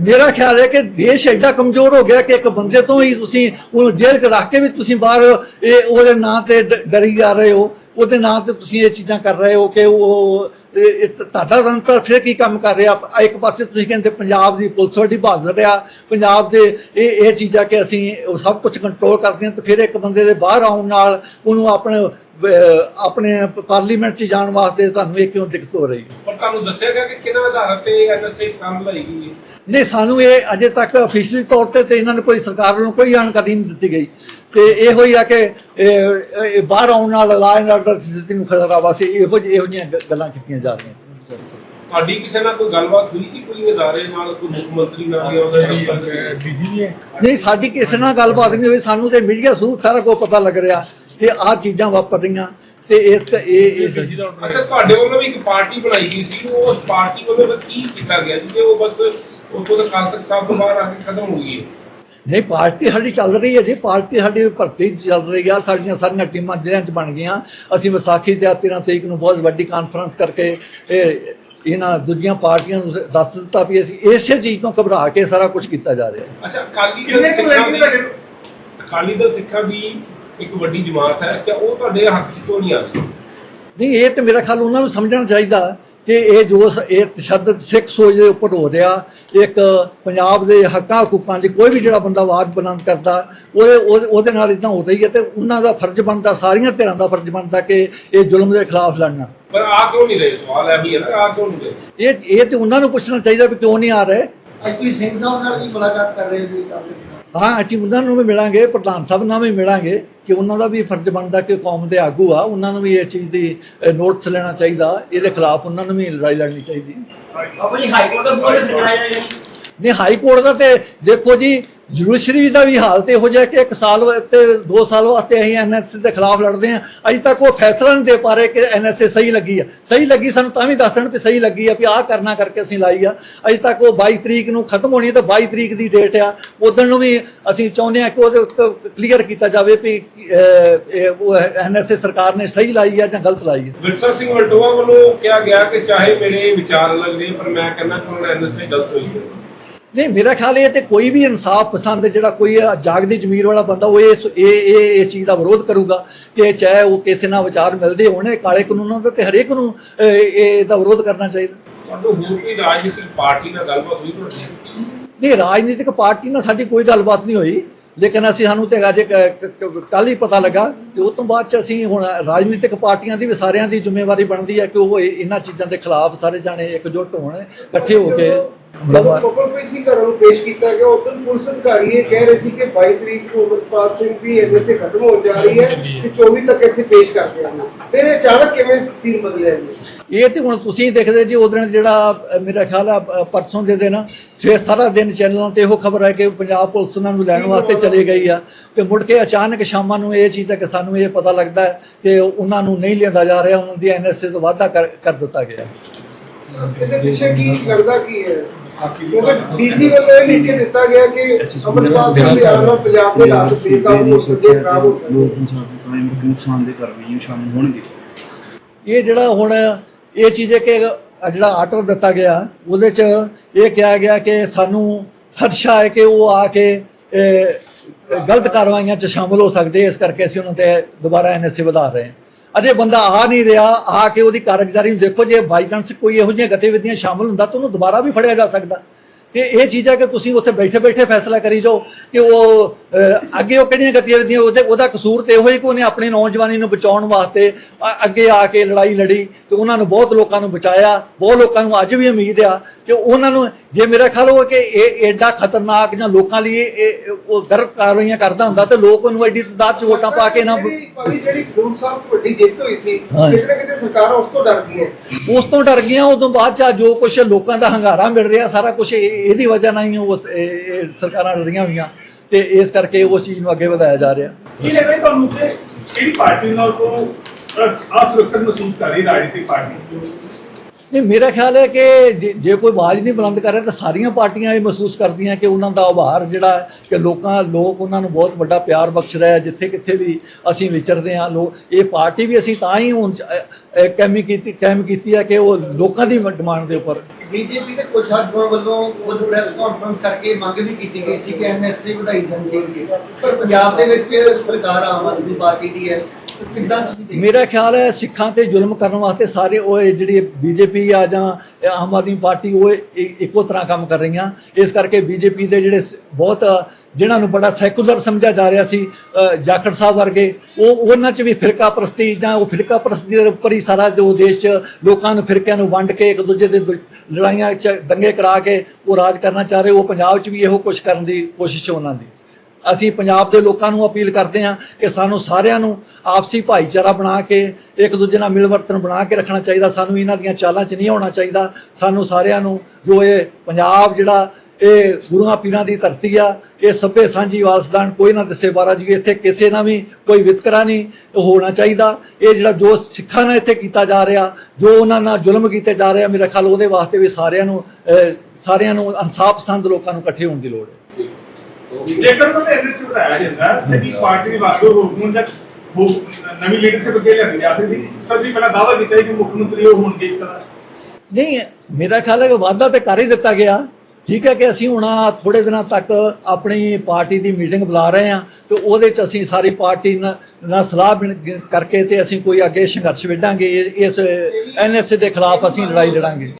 ਮੇਰਾ ਖਿਆਲ ਹੈ ਕਿ ਦੇਸ਼ ਐਡਾ ਕਮਜ਼ੋਰ ਹੋ ਗਿਆ ਕਿ ਇੱਕ ਬੰਦੇ ਤੋਂ ਹੀ ਤੁਸੀਂ ਉਹਨੂੰ ਜੇਲ੍ਹ 'ਚ ਰੱਖ ਕੇ ਵੀ ਤੁਸੀਂ ਬਾਹਰ ਇਹ ਉਹਦੇ ਨਾਂ ਤੇ ਡਰੀ ਜਾ ਰਹੇ ਹੋ, ਉਹਦੇ ਨਾਂ ਤੇ ਤੁਸੀਂ ਇਹ ਚੀਜ਼ਾਂ ਕਰ ਰਹੇ ਹੋ ਕਿ ਉਹ ਤੁਹਾਡਾ ਤੰਤਰ ਫਿਰ ਕੀ ਕੰਮ ਕਰ ਰਿਹਾ? ਇੱਕ ਪਾਸੇ ਤੁਸੀਂ ਕਹਿੰਦੇ ਪੰਜਾਬ ਦੀ ਪੁਲਿਸ ਵੱਡੀ ਬਹਾਦਰ ਆ, ਪੰਜਾਬ ਦੇ ਇਹ ਇਹ ਚੀਜ਼ਾਂ ਕਿ ਅਸੀਂ ਸਭ ਕੁਝ ਕੰਟਰੋਲ ਕਰਦੇ ਹਾਂ ਤੇ ਫਿਰ ਇੱਕ ਬੰਦੇ ਦੇ ਬਾਹਰ ਆਉਣ ਨਾਲ ਉਹਨੂੰ ਆਪਣੇ ਆਪਣੇ ਪਾਰਲੀਮੈਂਟ 'ਚ ਜਾਣ ਵਾਸਤੇ ਸਾਨੂੰ ਇਹ ਕਿਉਂ ਦਿੱਕਤ ਹੋ ਰਹੀ ਹੈ? ਪਰ ਤੁਹਾਨੂੰ ਦੱਸਿਆ ਗਿਆ ਕਿ ਕਿਹਨਾਂ ਆਧਾਰ ਤੇ ਐਨਐਸਏ ਐਗਜ਼ਾਮ ਲਈ ਗਈ ਹੈ? ਨਹੀਂ ਸਾਨੂੰ ਇਹ ਅਜੇ ਤੱਕ ਅਫੀਸ਼ੀਅਲੀ ਤੌਰ ਤੇ ਤੇ ਇਹਨਾਂ ਨੂੰ ਕੋਈ ਸਰਕਾਰ ਨੂੰ ਕੋਈ ਜਾਣਕਾਰੀ ਨਹੀਂ ਦਿੱਤੀ ਗਈ। ਤੇ ਇਹੋ ਹੀ ਆ ਕਿ ਬਾਹਰ ਆਉਣ ਨਾਲ ਲਾ ਐਂਡ ਆਰਡਰ ਸਥਿਤੀ ਨੂੰ ਖਤਰਾ ਵਾ ਸੀ ਇਹੋ ਜਿਹੀ ਇਹੋ ਜਿਹੀਆਂ ਗੱਲਾਂ ਕੀਤੀਆਂ ਜਾ ਰਹੀਆਂ। ਤੁਹਾਡੀ ਕਿਸੇ ਨਾਲ ਕੋਈ ਗੱਲਬਾਤ ਹੋਈ ਸੀ ਕੋਈ ਅਦਾਰੇ ਨਾਲ ਕੋਈ ਮੁੱਖ ਮੰਤਰੀ ਨਾਲ ਜਾਂ ਉਹਦੇ ਦਫ਼ਤਰ? ਨਹੀਂ ਸਾਡੀ ਕਿਸੇ ਨਾਲ ਗੱਲਬਾਤ ਨਹੀਂ ਹੋਈ ਸਾਨੂੰ ਤੇ ਮੀਡੀਆ ਥਰੂ ਸਾਰਾ ਕੁਝ ਪਤਾ ਲੱਗ ਰਿਹਾ। ਕਿ ਆਹ ਚੀਜ਼ਾਂ ਵਾਪਰ ਰਹੀਆਂ ਤੇ ਇਸ ਇਹ ਇਸ ਅੱਛਾ ਤੁਹਾਡੇ ਵੱਲੋਂ ਵੀ ਇੱਕ ਪਾਰਟੀ ਬਣਾਈ ਗਈ ਸੀ ਉਸ ਪਾਰਟੀ ਵੱਲੋਂ ਤਾਂ ਕੀ ਕੀਤਾ ਗਿਆ? ਜੀ ਕਿ ਉਹ ਬਸ ਉੱਥੋਂ ਦਾ ਕਾਲ ਤੱਕ ਸਾਹਿਬ ਤੋਂ ਬਾਹਰ ਆ ਕੇ ਖਤਮ ਹੋ ਗਈ ਹੈ। ਨਹੀਂ ਪਾਰਟੀ ਸਾਡੀ ਚੱਲ ਰਹੀ ਹੈ ਜੀ ਪਾਰਟੀ ਸਾਡੀ ਭਰਤੀ ਚੱਲ ਰਹੀ ਆ ਸਾਡੀਆਂ ਸਾਰੀਆਂ ਟੀਮਾਂ ਜ਼ਿਲ੍ਹਿਆਂ 'ਚ ਬਣ ਗਈਆਂ। ਅਸੀਂ ਵਿਸਾਖੀ ਤੇ 13 ਤਰੀਕ ਨੂੰ ਬਹੁਤ ਵੱਡੀ ਕਾਨਫਰੰਸ ਕਰਕੇ ਇਹ ਇਹਨਾਂ ਦੂਜੀਆਂ ਪਾਰਟੀਆਂ ਨੂੰ ਦੱਸ ਦਿੱਤਾ ਵੀ ਅਸੀਂ ਇਸੇ ਚੀਜ਼ ਤੋਂ ਘਬਰਾ ਕੇ ਸਾਰਾ ਕੁਝ ਕੀਤਾ ਜਾ ਰਿਹਾ। ਹੈ ਅੱਛਾ ਅਕਾਲੀ ਕਿੰਨੇ ਦਲ ਕੁ ਸਿੱਖਾਂ ਲੱਗਦੇ ਦੀ ਤੁਹਾਡੇ ਅਕਾਲੀ ਦਲ ਸਿੱਖਾਂ ਦੀ ਇੱਕ ਵੱਡੀ ਜਮਾਤ ਹੈ ਤੇ ਉਹ ਤੁਹਾਡੇ ਹੱਕ 'ਚ ਕਿਉਂ ਨਹੀਂ ਆ ਰਹੀ? ਨਹੀਂ ਇਹ ਤੇ ਮੇਰਾ ਖਿਆਲ ਉਹਨਾਂ ਨੂੰ ਸਮਝਣਾ ਚਾਹੀਦਾ ਕਿ ਇਹ ਜੋ ਇਹ ਤਸ਼ੱਦਦ ਸਿੱਖ ਸੋਚ ਦੇ ਉੱਪਰ ਹੋ ਰਿਹਾ ਇੱਕ ਪੰਜਾਬ ਦੇ ਹੱਕਾਂ ਹਕੂਕਾਂ ਲਈ ਕੋਈ ਵੀ ਜਿਹੜਾ ਬੰਦਾ ਆਵਾਜ਼ ਬੁਲੰਦ ਕਰਦਾ ਉਹਦੇ ਉਹਦੇ- ਨਾਲ ਇਦਾਂ ਹੋ ਰਹੀ ਹੈ ਤੇ ਉਹਨਾਂ ਦਾ ਫਰਜ਼ ਬਣਦਾ ਸਾਰੀਆਂ ਧਿਰਾਂ ਦਾ ਫਰਜ਼ ਬਣਦਾ ਕਿ ਇਹ ਜ਼ੁਲਮ ਦੇ ਖਿਲਾਫ ਲੜਨਾ। ਪਰ ਆ ਕਿਉਂ ਨਹੀਂ ਰਹੇ? ਸਵਾਲ ਇਹ ਹੈ ਨਾ ਆ ਕਿਉਂ ਨਹੀਂ ਰਹੇ? ਇਹ ਇਹ ਤੇ ਉਹਨਾਂ ਨੂੰ ਪੁੱਛਣਾ ਚਾਹੀਦਾ ਵੀ ਕਿਉਂ ਨਹੀਂ ਆ ਰਹੇ। ਅੱਜ ਤੁਸੀਂ ਸਿੰਘ ਸਾਹਿਬ ਨਾਲ ਵੀ ਮੁਲਾਕਾਤ ਕਰ ਰਹੇ ਹੋ ਜੀ ਕਾਫੀ ਹਾਂ ਅਸੀਂ ਉਹਨਾਂ ਨੂੰ ਵੀ ਮਿਲਾਂਗੇ ਪ੍ਰਧਾਨ ਸਾਹਿਬ ਨਾਲ ਵੀ ਮਿਲਾਂਗੇ ਕਿ ਉਹਨਾਂ ਦਾ ਵੀ ਫਰਜ਼ ਬਣਦਾ ਕਿ ਕੌਮ ਦੇ ਆਗੂ ਆ ਉਹਨਾਂ ਨੂੰ ਵੀ ਇਹ ਚੀਜ਼ ਦੀ ਨੋਟਿਸ ਲੈਣਾ ਚਾਹੀਦਾ ਇਹਦੇ ਖਿਲਾਫ ਉਹਨਾਂ ਨੂੰ ਵੀ ਲੜਾਈ ਲੜਨੀ ਚਾਹੀਦੀ। ਬਾਬਾ ਜੀ ਹਾਈ ਕੋਰਟ ਦਾ ਬੋਰਡ ਦਿਖਾਇਆ ਜੀ ਨਹੀਂ ਹਾਈ ਕੋਰਟ ਦਾ ਤੇ ਦੇਖੋ ਜੀ ਜਰੂਰ ਦਾ ਵੀ ਹਾਲ ਇਹੋ ਜਿਹਾ ਕਿ ਇੱਕ ਸਾਲ ਤੇ ਦੋ ਸਾਲ ਵਾਸਤੇ ਅਸੀਂ ਐਨਐਸਏ ਦੇ ਖਿਲਾਫ ਲੜਦੇ ਹਾਂ। ਅਜੇ ਤੱਕ ਉਹ ਫੈਸਲਾ ਨਹੀਂ ਦੇ ਪਾ ਰਹੇ ਕਿ ਐਨਐਸਏ ਸਹੀ ਲੱਗੀ ਆ। ਸਹੀ ਲੱਗੀ ਸਾਨੂੰ ਤਾਂ ਵੀ ਦੱਸ ਦੇਣ ਸਹੀ ਲੱਗੀ ਆ ਵੀ ਆਹ ਕਰਨਾ ਕਰਕੇ ਅਸੀਂ ਲਾਈ ਆ। ਅਜੇ ਤੱਕ ਉਹ 22 ਤਰੀਕ ਨੂੰ ਖਤਮ ਹੋਣੀ ਤੇ 22 ਤਰੀਕ ਦੀ ਡੇਟ ਆ। ਉਦੋਂ ਨੂੰ ਵੀ ਅਸੀਂ ਚਾਹੁੰਦੇ ਹਾਂ ਕਿ ਉਹਦੇ ਕਲੀਅਰ ਕੀਤਾ ਜਾਵੇ ਵੀ ਉਹ ਐਨਐਸਏ ਸਰਕਾਰ ਨੇ ਸਹੀ ਲਾਈ ਆ ਜਾਂ ਗਲਤ ਲਾਈ ਆ। ਵਿਰਸਾ ਸਿੰਘ ਵਲਟੋਆ ਵੱਲੋਂ ਕਿਹਾ ਗਿਆ ਕਿ ਚਾਹੇ ਮੇਰੇ ਵਿਚਾਰ ਅਲੱਗ ਪਰ ਮੈਂ ਕਹਿੰਦਾ ਕਿ ਉਹਨਾਂ ਐਨਐਸਏ ਗਲਤ ਹੋਈ ਹੈ। ਨਹੀਂ ਮੇਰਾ ਖਿਆਲ ਇਹ ਤੇ ਕੋਈ ਵੀ ਇਨਸਾਫ ਪਸੰਦ ਜਿਹੜਾ ਕੋਈ ਜਾਗਦੀ ਜ਼ਮੀਰ ਵਾਲਾ ਬੰਦਾ ਉਹ ਇਸ ਇਹ ਇਹ ਇਸ ਚੀਜ਼ ਦਾ ਵਿਰੋਧ ਕਰੂਗਾ ਕਿ ਚਾਹੇ ਉਹ ਕਿਸੇ ਨਾਲ ਵਿਚਾਰ ਮਿਲਦੇ ਹੋਣ ਕਾਲੇ ਕਾਨੂੰਨਾਂ ਦਾ ਤੇ ਹਰੇਕ ਨੂੰ ਇਹ ਦਾ ਵਿਰੋਧ ਕਰਨਾ ਚਾਹੀਦਾ। ਤੁਹਾਨੂੰ ਹੋਰ ਕੋਈ ਰਾਜਨੀਤਿਕ ਪਾਰਟੀ ਨਾਲ ਗੱਲਬਾਤ ਹੋਈ ਤੁਹਾਡੀ ਨਹੀਂ ਰਾਜਨੀਤਿਕ ਪਾਰਟੀ ਨਾਲ ਸਾਡੀ ਕੋਈ ਗੱਲਬਾਤ ਨਹੀਂ ਹੋਈ ਲੇਕਿਨ ਅਸੀਂ ਸਾਨੂੰ ਤੇ ਅੱਜ ਕੱਲ ਹੀ ਪਤਾ ਲੱਗਾ ਤੇ ਉਸ ਤੋਂ ਬਾਅਦ ਚ ਅਸੀਂ ਹੁਣ ਰਾਜਨੀਤਿਕ ਪਾਰਟੀਆਂ ਦੀ ਵੀ ਸਾਰਿਆਂ ਦੀ ਜ਼ਿੰਮੇਵਾਰੀ ਬਣਦੀ ਹੈ ਕਿ ਉਹ ਇਹ- ਇਹਨਾਂ ਚੀਜ਼ਾਂ ਦੇ ਖਿਲਾਫ ਸਾਰੇ ਜਾਣੇ ਇਕਜੁੱਟ ਹੋਣ ਇਕੱਠੇ ਹੋ ਕੇ ਜਦੋਂ ਕੋਪਲ ਸੀ ਘਰਾਂ ਨੂੰ ਪੇਸ਼ ਕੀਤਾ ਗਿਆ। ਉਦੋਂ ਪੁਲਿਸ ਅਧਿਕਾਰੀ ਇਹ ਕਹਿ ਰਹੇ ਸੀ ਕਿ 22 ਤਰੀਕ ਨੂੰ ਅਮਰਪਾਲ ਸਿੰਘ ਦੀ ਐਨਐਸਏ ਖਤਮ ਹੋਣ ਜਾ ਰਹੀ ਹੈ ਤੇ 24 ਤੱਕ ਇੱਥੇ ਪੇਸ਼ ਕਰ ਦਿਆਂਗੇ ਫਿਰ ਇਹ ਅਚਾਨਕ ਕਿਵੇਂ ਸੀਨ ਬਦਲਿਆ ਜੀ? ਇਹ ਤੇ ਹੁਣ ਤੁਸੀਂ ਦੇਖਦੇ ਜੀ ਉਹ ਦਿਨ ਜਿਹੜਾ ਅ, ਮੇਰਾ ਖਿਆਲ ਆ ਅ, ਪਰਸੋਂ ਦੇ ਦਿਨ ਸਵੇਰ ਸਾਰਾ ਦਿਨ ਚੈਨਲਾਂ ਤੇ ਇਹੋ ਖਬਰ ਹੈ ਕਿ ਪੰਜਾਬ ਪੁਲਿਸ ਉਹਨਾਂ ਨੂੰ ਲੈਣ ਵਾਸਤੇ ਚਲੀ ਗਈ ਆ। ਤੇ ਮੁੜ ਕੇ ਅਚਾਨਕ ਸ਼ਾਮਾਂ ਨੂੰ ਇਹ ਚੀਜ਼ ਹੈ ਸਾਨੂੰ ਇਹ ਪਤਾ ਲੱਗਦਾ ਹੈ ਕਿ ਉਹਨਾਂ ਨੂੰ ਨਹੀਂ ਲਿਆਂਦਾ ਜਾ ਰਿਹਾ ਉਹਨਾਂ ਦੀ ਐਨਐਸਏ ਤੋਂ ਵਾਅਦਾ ਕਰ ਕਰ ਦਿੱਤਾ ਗਿਆ। ਇਹਦੇ ਪਿੱਛੇ ਕੀ ਲੱਗਦਾ ਕੀ ਹੈ? ਕਿਉਂਕਿ ਡੀਸੀ ਵੱਲੋਂ ਇਹ ਲਿਖ ਕੇ ਦਿੱਤਾ ਗਿਆ ਕਿ ਅਮਰਪਾਲ ਸਿੰਘ ਦੇ ਆਉਣ ਨਾਲ ਪੰਜਾਬ ਦੇ ਹਾਲਾਤ ਬੇਕਾਬੂ ਹੋ ਸਕਦੇ ਖਰਾਬ ਹੋ ਸਕਦੇ ਲੋਕ ਇਨਸਾਫ ਕਾਇਮ ਨੁਕਸਾਨ ਦੇ ਕਾਰਵਾਈ ਸ਼ਾਮਲ ਹੋਣਗੇ। ਇਹ ਜਿਹੜਾ ਹੁਣ ਇਹ ਚੀਜ਼ ਹੈ ਕਿ ਜਿਹੜਾ ਆਰਡਰ ਦਿੱਤਾ ਗਿਆ ਉਹਦੇ ਚ ਇਹ ਕਿਹਾ ਗਿਆ ਕਿ ਸਾਨੂੰ ਖਦਸ਼ਾ ਹੈ ਕਿ ਉਹ ਆ ਕੇ ਗਲਤ ਕਾਰਵਾਈਆਂ ਚ ਸ਼ਾਮਲ ਹੋ ਸਕਦੇ ਇਸ ਕਰਕੇ ਅਸੀਂ ਉਹਨਾਂ ਤੇ ਦੁਬਾਰਾ ਐਨਐਸਏ ਵਧਾ ਰਹੇ ਹਾਂ। ਅਜੇ ਬੰਦਾ ਆ ਨਹੀਂ ਰਿਹਾ, ਆ ਕੇ ਉਹਦੀ ਕਾਰਗੁਜ਼ਾਰੀ ਨੂੰ ਦੇਖੋ, ਜੇ ਬਾਈ ਚਾਂਸ ਕੋਈ ਇਹੋ ਜਿਹੀਆਂ ਗਤੀਵਿਧੀਆਂ ਸ਼ਾਮਲ ਹੁੰਦਾ ਤਾਂ ਉਹਨੂੰ ਦੁਬਾਰਾ ਵੀ ਫੜਿਆ ਜਾ ਸਕਦਾ। ਤੇ ਇਹ ਚੀਜ਼ ਹੈ ਕਿ ਤੁਸੀਂ ਉੱਥੇ ਬੈਠੇ ਬੈਠੇ ਫੈਸਲਾ ਕਰੀ ਜਾਓ ਕਿ ਉਹ ਅੱਗੇ ਉਹ ਕਿਹੜੀਆਂ ਗਤੀਵਿਧੀਆਂ ਉਹਦੇ ਉਹਦਾ ਕਸੂਰ ਤੇ ਇਹੋ ਹੀ ਕਿ ਉਹਨੇ ਆਪਣੀ ਨੌਜਵਾਨੀ ਨੂੰ ਬਚਾਉਣ ਵਾਸਤੇ ਅੱਗੇ ਆ ਕੇ ਲੜਾਈ ਲੜੀ ਤੇ ਉਹਨਾਂ ਨੂੰ ਬਹੁਤ ਲੋਕਾਂ ਨੂੰ ਬਚਾਇਆ ਬਹੁਤ ਲੋਕਾਂ ਨੂੰ ਅੱਜ ਵੀ ਉਮੀਦ ਆ ਕਿ ਉਹਨਾਂ ਨੂੰ ਜੇ ਮੇਰਾ ਖਿਆਲ ਉਹ ਕਿ ਇਹ ਐਡਾ ਖਤਰਨਾਕ ਜਾਂ ਲੋਕਾਂ ਲਈ ਇਹ- ਉਹ ਗਲਤ ਕਾਰਵਾਈਆਂ ਕਰਦਾ ਹੁੰਦਾ ਤੇ ਲੋਕ ਉਹਨੂੰ ਐਡੀ ਤਾਦਾਦ ਚ ਵੋਟਾਂ ਪਾ ਕੇ ਨਾ ਜਿਹੜੀ ਖਡੂਰ ਸਾਹਿਬ ਵੱਡੀ ਜਿੱਤ ਹੋਈ ਸੀ। ਕਿਤੇ ਨਾ ਕਿਤੇ ਸਰਕਾਰਾਂ ਉਸ ਤੋਂ ਡਰਦੀਆਂ ਉਸ ਤੋਂ ਡਰ ਗਈਆਂ ਉਦੋਂ ਬਾਅਦ ਚ ਜੋ ਕੁਝ ਲੋਕਾਂ ਦਾ ਹੰਗਾਰਾ ਮਿਲ ਰਿਹਾ ਸਾਰਾ ਕੁਝ ਇਹਦੀ ਵਜ੍ਹਾ ਨਾਲ ਹੀ ਇਹ ਸਰਕਾਰਾਂ ਡਰੀਆਂ ਹੋਈਆਂ ਤੇ ਇਸ ਕਰਕੇ ਉਸ ਚੀਜ਼ ਨੂੰ ਅੱਗੇ ਵਧਾਇਆ ਜਾ ਰਿਹਾ। ਕੀ ਲੱਗਦਾ ਤੁਹਾਨੂੰ ਕਿ ਕਿਹੜੀ ਪਾਰਟੀ ਨਾਲ ਤੋਂ ਅਸੁਰੱਖਿਅਤ ਮਹਿਸੂਸ ਕਰ ਰਹੀ ਰਾਜਨੀਤਿਕ ਪਾਰਟੀ? ਨਹੀਂ, ਮੇਰਾ ਖਿਆਲ ਹੈ ਕਿ ਜੇ- ਜੇ ਕੋਈ ਆਵਾਜ਼ ਨਹੀਂ ਬੁਲੰਦ ਕਰ ਰਿਹਾ ਤਾਂ ਸਾਰੀਆਂ ਪਾਰਟੀਆਂ ਇਹ ਮਹਿਸੂਸ ਕਰਦੀਆਂ ਕਿ ਉਹਨਾਂ ਦਾ ਆਭਾਰ ਜਿਹੜਾ ਕਿ ਲੋਕਾਂ, ਲੋਕ ਉਹਨਾਂ ਨੂੰ ਬਹੁਤ ਵੱਡਾ ਪਿਆਰ ਬਖਸ਼ ਰਿਹਾ ਜਿੱਥੇ ਕਿੱਥੇ ਵੀ ਅਸੀਂ ਵਿਚਰਦੇ ਹਾਂ ਲੋਕ ਇਹ ਪਾਰਟੀ ਵੀ ਅਸੀਂ ਤਾਂ ਹੀ ਹੁਣ ਕੈਮੀ ਕੀਤੀ ਕੈਮ ਕੀਤੀ ਹੈ ਕਿ ਉਹ ਲੋਕਾਂ ਦੀ ਡਿਮਾਂਡ ਦੇ ਉੱਪਰ। ਬੀਜੇਪੀ ਦੇ ਕੁਝ ਆਗੂਆਂ ਵੱਲੋਂ ਖੁਦ ਪ੍ਰੈਸ ਕਾਨਫਰੰਸ ਕਰਕੇ ਮੰਗ ਵੀ ਕੀਤੀ ਗਈ ਸੀ ਕਿ ਐਨਐਸਏ ਵਧਾਈ ਜਾਣੀ ਚਾਹੀਦੀ ਹੈ ਪਰ ਪੰਜਾਬ ਦੇ ਵਿੱਚ ਸਰਕਾਰ ਆਮ ਆਦਮੀ ਪਾਰਟੀ ਦੀ ਹੈ। ਕਿੱਦਾਂ? ਮੇਰਾ ਖਿਆਲ ਹੈ ਸਿੱਖਾਂ ਤੇ ਜ਼ੁਲਮ ਕਰਨ ਵਾਸਤੇ ਸਾਰੇ ਉਹ ਜਿਹੜੀ ਬੀਜੇਪੀ ਆ ਜਾਂ ਆਮ ਆਦਮੀ ਪਾਰਟੀ ਉਹ ਇੱਕੋ ਤਰ੍ਹਾਂ ਕੰਮ ਕਰ ਰਹੀਆਂ ਇਸ ਕਰਕੇ ਬੀਜੇਪੀ ਦੇ ਜਿਹੜੇ ਬਹੁਤ ਜਿਨ੍ਹਾਂ ਨੂੰ ਬੜਾ ਸੈਕੂਲਰ ਸਮਝਿਆ ਜਾ ਰਿਹਾ ਸੀ ਜਾਖੜ ਸਾਹਿਬ ਵਰਗੇ ਉਹ ਉਹਨਾਂ 'ਚ ਵੀ ਫਿਰਕਾ ਪ੍ਰਸਤੀ ਜਾਂ ਉਹ ਫਿਰਕਾ ਪ੍ਰਸਤੀ ਦੇ ਉੱਪਰ ਹੀ ਸਾਰਾ ਜੋ ਦੇਸ਼ 'ਚ ਲੋਕਾਂ ਨੂੰ ਫਿਰਕਿਆਂ ਨੂੰ ਵੰਡ ਕੇ ਇੱਕ ਦੂਜੇ ਦੇ ਲੜਾਈਆਂ 'ਚ ਦੰਗੇ ਕਰਾ ਕੇ ਉਹ ਰਾਜ ਕਰਨਾ ਚਾਹ ਰਹੇ ਉਹ ਪੰਜਾਬ 'ਚ ਵੀ ਇਹੋ ਕੁਝ ਕਰਨ ਦੀ ਕੋਸ਼ਿਸ਼ ਉਹਨਾਂ ਦੀ ਅਸੀਂ ਪੰਜਾਬ ਦੇ ਲੋਕਾਂ ਨੂੰ ਅਪੀਲ ਕਰਦੇ ਹਾਂ ਕਿ ਸਾਨੂੰ ਸਾਰਿਆਂ ਨੂੰ ਆਪਸੀ ਭਾਈਚਾਰਾ ਬਣਾ ਕੇ, ਇੱਕ ਦੂਜੇ ਨਾਲ ਮਿਲਵਰਤਨ ਬਣਾ ਕੇ ਰੱਖਣਾ ਚਾਹੀਦਾ। ਸਾਨੂੰ ਇਹਨਾਂ ਦੀਆਂ ਚਾਲਾਂ 'ਚ ਨਹੀਂ ਆਉਣਾ ਚਾਹੀਦਾ। ਸਾਨੂੰ ਸਾਰਿਆਂ ਨੂੰ ਜੋ ਇਹ ਪੰਜਾਬ ਜਿਹੜਾ ਇਹ ਗੁਰੂਆਂ ਪੀਰਾਂ ਦੀ ਧਰਤੀ ਆ, ਇਹ ਸਭੇ ਸਾਂਝੀ ਵਾਸਦਾਨ ਕੋਈ ਨਾ ਦੱਸੇ ਬਾਰਾ ਜੀ। ਇੱਥੇ ਕਿਸੇ ਨਾਲ ਵੀ ਕੋਈ ਵਿਤਕਰਾ ਨਹੀਂ ਹੋਣਾ ਚਾਹੀਦਾ। ਇਹ ਜਿਹੜਾ ਜੋ ਸਿੱਖਾਂ ਨਾਲ ਇੱਥੇ ਕੀਤਾ ਜਾ ਰਿਹਾ, ਜੋ ਉਹਨਾਂ ਨਾਲ ਜ਼ੁਲਮ ਕੀਤੇ ਜਾ ਰਿਹਾ ਮੇਰਾ ਖਿਆਲ ਉਹਦੇ ਵਾਸਤੇ ਵੀ ਸਾਰਿਆਂ ਨੂੰ ਸਾਰਿਆਂ ਨੂੰ ਇਨਸਾਫ ਪਸੰਦ ਲੋਕਾਂ ਨੂੰ ਇਕੱਠੇ ਹੋਣ ਦੀ ਲੋੜ ਹੈ। ਜੇਕਰ ਉਹਨਾਂ ਨੇ ਐਨਐਸਏ ਵਧਾਇਆ ਜਾਂਦਾ ਤੇ ਕੀ ਪਾਰਟੀ ਦੀ ਵਾਸਤੇ ਹੁਕਮ ਜਾਂ ਨਵੀਂ ਲੀਡਰਸ਼ਿਪ ਅੱਗੇ ਲਿਆਂਦੀ ਜਾ ਸਕਦੀ। ਸਰ ਜੀ ਪਹਿਲਾਂ ਦਾਅਵਾ ਕੀਤਾ ਕਿ ਮੁੱਖ ਮੰਤਰੀ ਉਹ ਹੋਣਗੇ ਇਸ ਤਰ੍ਹਾਂ। ਨਹੀਂ ਮੇਰਾ ਖਿਆਲ ਹੈ ਕਿ ਵਾਅਦਾ ਤੇ ਕਰ ਹੀ ਦਿੱਤਾ ਗਿਆ। ਠੀਕ ਹੈ ਕਿ ਅਸੀਂ ਹੁਣ ਥੋੜੇ ਦਿਨਾਂ ਤੱਕ ਆਪਣੀ ਪਾਰਟੀ ਦੀ ਮੀਟਿੰਗ ਬੁਲਾ ਰਹੇ ਹਾਂ ਤੇ ਉਹਦੇ ਚ ਅਸੀਂ ਸਾਰੀ ਪਾਰਟੀ ਨਾਲ ਸਲਾਹ ਕਰਕੇ ਤੇ ਅਸੀਂ ਕੋਈ ਅੱਗੇ ਸੰਘਰਸ਼ ਵਿੱਢਾਂਗੇ। ਇਸ ਐਨਐਸਏ ਦੇ ਖਿਲਾਫ ਅਸੀਂ ਲੜਾਈ ਲੜਾਂਗੇ।